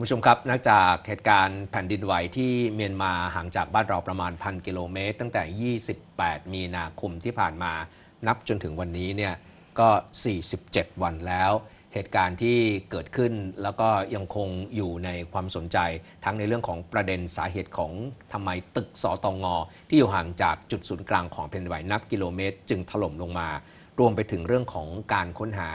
คุณผู้ชมครับนักจากเหตุการณ์แผ่นดินไหวที่เมียนมาห่างจากบ้านเราประมาณพันกิโลเมตร ตั้งแต่ 28 มีนาคมที่ผ่านมา นับจนถึงวันนี้เนี่ยก็ 47 วันแล้ว เหตุการณ์ที่เกิดขึ้นแล้วก็ยังคงอยู่ในความสนใจ ทั้งในเรื่องของประเด็นสาเหตุของทำไมตึกสอตองอที่อยู่ห่างจากจุดศูนย์กลางของแผ่นดินไหวนับกิโลเมตร จึงถล่มลงมา รวมไปถึงเรื่องของการค้นหา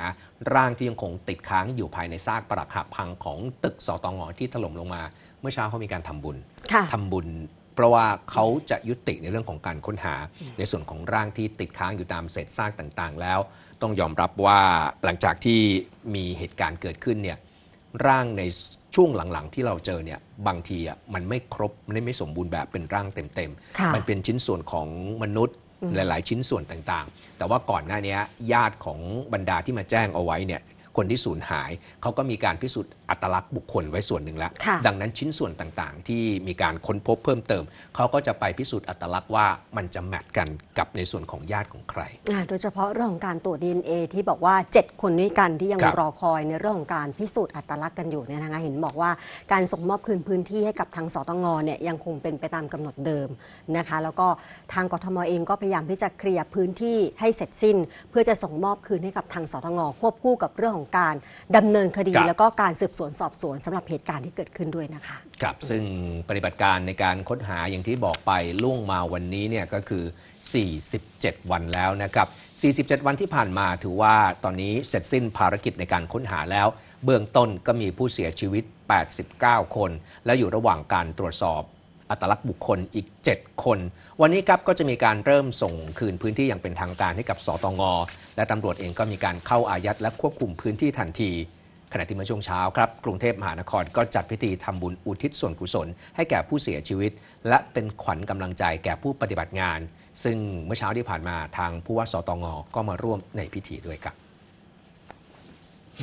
ร่างที่ยังคงติดค้างอยู่ภายในซากปรักหักพังของตึกสตงที่ถล่มลงมา เมื่อเช้าเขามีการทำบุญค่ะทำบุญ เพราะว่าเขาจะยุติในเรื่องของการค้นหาในส่วนของร่างที่ติดค้างอยู่ตามเศษซากต่างๆ แล้ว ต้องยอมรับว่าหลังจากที่มีเหตุการณ์เกิดขึ้นเนี่ยร่างในช่วงหลังๆ ที่เราเจอเนี่ยบางทีอะมันไม่ครบมันไม่สมบูรณ์แบบเป็นร่างเต็มค่ะๆมันเป็นชิ้นส่วนของมนุษย์ หลาย ๆ ชิ้นส่วนต่างๆ แต่ว่าก่อนหน้านี้ญาติของบรรดาที่มาแจ้งเอาไว้เนี่ย คนที่สูญหาย เขาก็มีการพิสูจน์อัตลักษณ์บุคคลไว้ส่วนหนึ่งแล้วค่ะดังนั้นชิ้นส่วนต่างๆ ที่มีการค้นพบเพิ่มเติม เขาก็จะไปพิสูจน์อัตลักษณ์ว่ามันจะแมทกันกับในส่วนของญาติของใครอ่าโดยเฉพาะเรื่องของการตรวจ DNA ที่บอกว่า 7 คนด้วยกันที่ยังครับรอคอยในเรื่องของการพิสูจน์อัตลักษณ์กันอยู่เนี่ยนะคะเห็นบอกว่าการส่งมอบคืนพื้นที่ให้กับทางสตงเนี่ยยังคงเป็นไปตามกำหนดเดิมนะคะ แล้วก็ทางกทมเองก็พยายามที่จะเคลียร์พื้นที่ให้เสร็จสิ้น เพื่อจะส่งมอบคืนให้กับทางสตงควบคู่กับเรื่องของการดำเนินคดี ครับ แล้วก็การสืบสวนสอบสวนสำหรับเหตุการณ์ที่เกิดขึ้นด้วยนะคะ ครับซึ่งปฏิบัติการในการค้นหาอย่างที่บอกไปล่วงมาวันนี้เนี่ยก็คือ 47 วันแล้วนะครับ 47 วันที่ผ่านมาถือว่าตอนนี้เสร็จสิ้นภารกิจในการค้นหาแล้ว เบื้องต้นก็มีผู้เสียชีวิต 89 คน และอยู่ระหว่างการตรวจสอบ อัตลักษณ์บุคคลอีก 7 คน วันนี้ครับก็จะมีการเริ่มส่งคืนพื้นที่อย่างเป็นทางการให้กับสตงและตำรวจเองก็มีการเข้าอายัดและควบคุมพื้นที่ทันทีขณะที่เมื่อช่วงเช้าครับกรุงเทพมหานครก็จัดพิธีทำบุญอุทิศส่วนกุศล ให้แก่ผู้เสียชีวิต และเป็นขวัญกำลังใจแก่ผู้ปฏิบัติงาน ซึ่งเมื่อเช้าที่ผ่านมาทางผู้ว่าสตงก็มาร่วมในพิธีด้วยครับ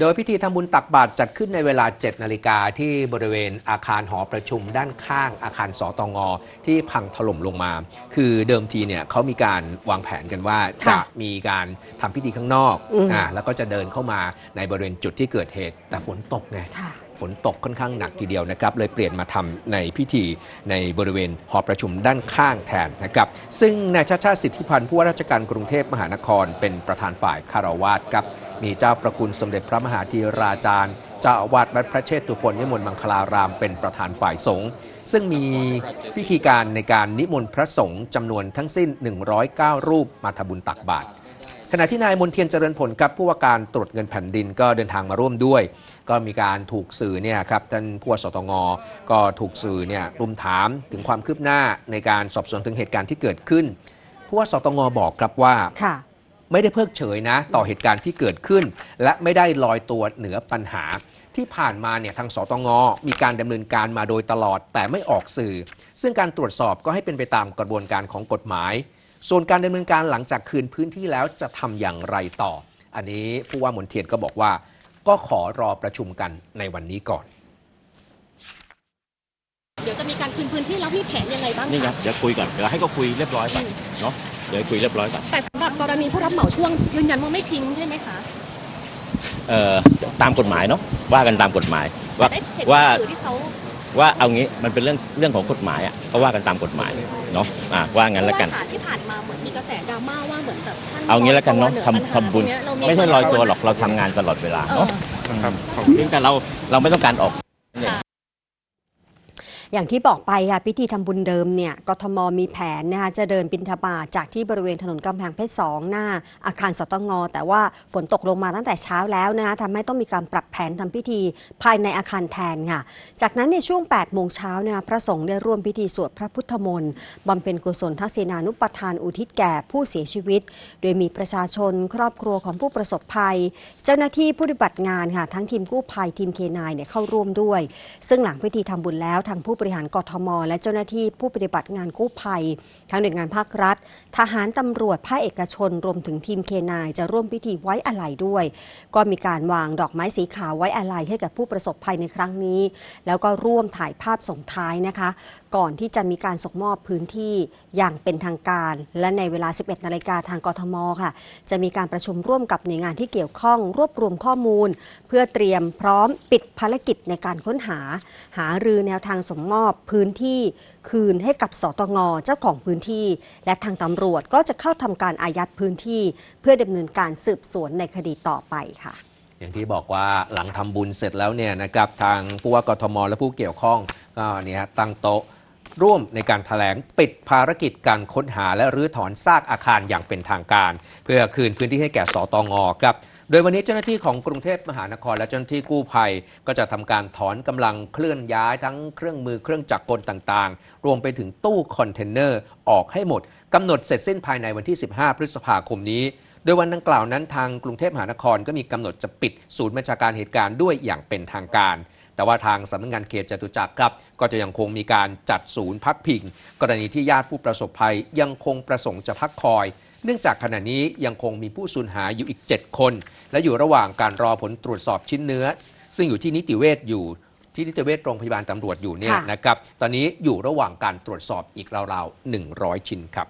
โดยพิธีทำบุญตักบาตรจัดขึ้นในเวลา 7 นาฬิกาที่บริเวณอาคารหอประชุมด้านข้างอาคารสตงที่พังถล่มลงมา คือเดิมทีเนี่ยเขามีการวางแผนกันว่าค่ะจะมีการทำพิธีข้างนอกอืมอ่าแล้วก็จะเดินเข้ามาในบริเวณจุดที่เกิดเหตุ แต่ฝนตกไงค่ะฝนตกค่อนข้างหนักทีเดียวนะครับเลยเปลี่ยนมาทำในพิธีในบริเวณหอประชุมด้านข้างแทนนะครับ ซึ่งนายชาติชาติสิทธิพันธ์ผู้ว่าราชการกรุงเทพมหานครเป็นประธานฝ่ายคารวาสครับ มีเจ้าประคุณสมเด็จพระมหาธีราจารย์ เจ้าอาวาสวัดพระเชตุพนยมนมังคลารามเป็นประธานฝ่ายสงฆ์ซึ่งมีพิธีการในการนิมนต์พระสงฆ์จำนวนทั้งสิ้น 109 รูปมาทำบุญตักบาตรขณะที่นายมนเทียนเจริญผลครับผู้ว่าการตรวจเงินแผ่นดินก็เดินทางมาร่วมด้วย ก็มีการถูกสื่อเนี่ยครับท่านผู้ว่าสตงก็ถูกสื่อเนี่ยรุมถามถึงความคืบหน้าในการสอบสวนถึงเหตุการณ์ที่เกิดขึ้นผู้ว่าสตงบอกครับว่า ไม่ได้เพิกเฉยนะ ต่อเหตุการณ์ที่เกิดขึ้น และไม่ได้ลอยตัวเหนือปัญหา ที่ผ่านมาเนี่ยทางสตงมีการดำเนินการมาโดยตลอดแต่ไม่ออกสื่อ ซึ่งการตรวจสอบก็ให้เป็นไปตามกระบวนการของกฎหมาย ส่วนการดำเนินการหลังจากคืนพื้นที่แล้วจะทำอย่างไรต่อ อันนี้ผู้ว่ามนเทียนก็บอกว่า ก็ขอรอประชุมกันในวันนี้ก่อนเดี๋ยวจะมีการคืนพื้นที่แล้วมีแผนยังไงบ้างนี่ไงคะเดี๋ยวคุยก่อนเดี๋ยวให้เขาคุยเรียบร้อยก่อนเนาะเดี๋ยวให้คุยเรียบร้อยก่อนแต่สำหรับกรณีผู้รับเหมาช่วงยืนยันว่าไม่ทิ้งใช่ไหมคะเอ่อตามกฎหมายเนาะว่ากันตามกฎหมายว่าได้เห็นว่า สื่อที่เขาว่าเอางี้มันเป็นเรื่องเรื่องของกฎหมายอะก็ว่ากันตามกฎหมายเนาะอะว่างั้นแล้วกันเพราะว่าที่ผ่านมาเหมือนมีกระแสดราม่าว่าเหมือนแบบท่านเอางี้แล้วกันเนาะลอยตัวทำหนือทำบุญปัญหาตรงเนี้ยเราไม่ใช่ลอยตัวหรอกเราทำงานตลอดเวลาเออเนาะ ครับ เพียงแต่เราเราไม่ต้องการออก อย่างที่บอกไปค่ะพิธีทำบุญเดิมเนี่ยกทมมีแผนนะคะจะเดินบินทบาทจากที่บริเวณถนนกำแพงเพชรสองหน้าอาคารสตงแต่ว่าฝนตกลงมาตั้งแต่เช้าแล้วนะคะทำให้ต้องมีการปรับแผนทำพิธีภายในอาคารแทนค่ะ จากนั้นในช่วง8โมงเช้านะคะพระสงฆ์ได้ร่วมพิธีสวดพระพุทธมนต์บำเพ็ญกุศลทักษิณานุปทานอุทิศแก่ผู้เสียชีวิต โดยมีประชาชนครอบครัวของผู้ประสบภัย เจ้าหน้าที่ผู้ปฏิบัติงานค่ะทั้งทีมกู้ภัยทีมเคนายเนี่ยเข้าร่วมด้วย ซึ่งหลังพิธีทำบุญแล้วทางผู้บริหารกทม และเจ้าหน้าที่ผู้ปฏิบัติงานกู้ภัย ทั้งหน่วยงานภาครัฐ ทหารตำรวจภาคเอกชน รวมถึงทีมเคนายจะร่วมพิธีไว้อาลัยด้วย ก็มีการวางดอกไม้สีขาวไว้อาลัยให้กับผู้ประสบภัยในครั้งนี้ แล้วก็ร่วมถ่ายภาพส่งท้ายนะคะ ก่อนที่จะมีการส่งมอบพื้นที่อย่างเป็นทางการ และในเวลา 11 นาฬิกาทางกทมค่ะ จะมีการประชุมร่วมกับหน่วยงานที่เกี่ยวข้อง รวบรวมข้อมูล เพื่อเตรียมพร้อมปิดภารกิจในการค้นหา หารือแนวทางส่งมอบพื้นที่คืนให้กับสตงเจ้าของพื้นที่ และทางตำรวจก็จะเข้าทำการอายัดพื้นที่ เพื่อดำเนินการสืบสวนในคดีต่อไปค่ะ อย่างที่บอกว่าหลังทำบุญเสร็จแล้วเนี่ยนะครับทางผู้ว่ากทมและผู้เกี่ยวข้องก็เนี่ยตั้งโต๊ะ ร่วมในการถแถลงปิดภารกิจการค้นหาและรื้อถอนซากอาคารอย่างเป็นทางการ เพื่อคืนพื้นที่ให้แก่สตงครับโดยวันนี้เจ้าหน้าที่ของกรุงเทพมหานครและเจ้าหน้าที่กู้ภัย ก็จะทำการถอนกำลังเคลื่อนย้ายทั้งเครื่องมือเครื่องจักรกลต่างๆ รวมไปถึงตู้คอนเทนเนอร์ออกให้หมดกำหนดเสร็จสิ้นภายในวันที่ 15 พฤษภาคมนี้ โดยวันดังกล่าวนั้นทางกรุงเทพมหานครก็มีกำหนดจะปิดศูนย์บัญชาการเหตุการณ์ด้วยอย่างเป็นทางการ แต่ว่าทางสำนักงานเขตจตุจักรครับก็จะยังคงมีการจัดศูนย์พักพิง กรณีที่ญาติผู้ประสบภัยยังคงประสงค์จะพักคอย เนื่องจากขณะนี้ยังคงมีผู้สูญหายอยู่อีก 7 คน และอยู่ระหว่างการรอผลตรวจสอบชิ้นเนื้อ ซึ่งอยู่ที่นิติเวชอยู่ที่นิติเวชโรงพยาบาลตำรวจอยู่เนี่ยนะครับ ตอนนี้อยู่ระหว่างการตรวจสอบอีกราวๆ100 ชิ้นครับ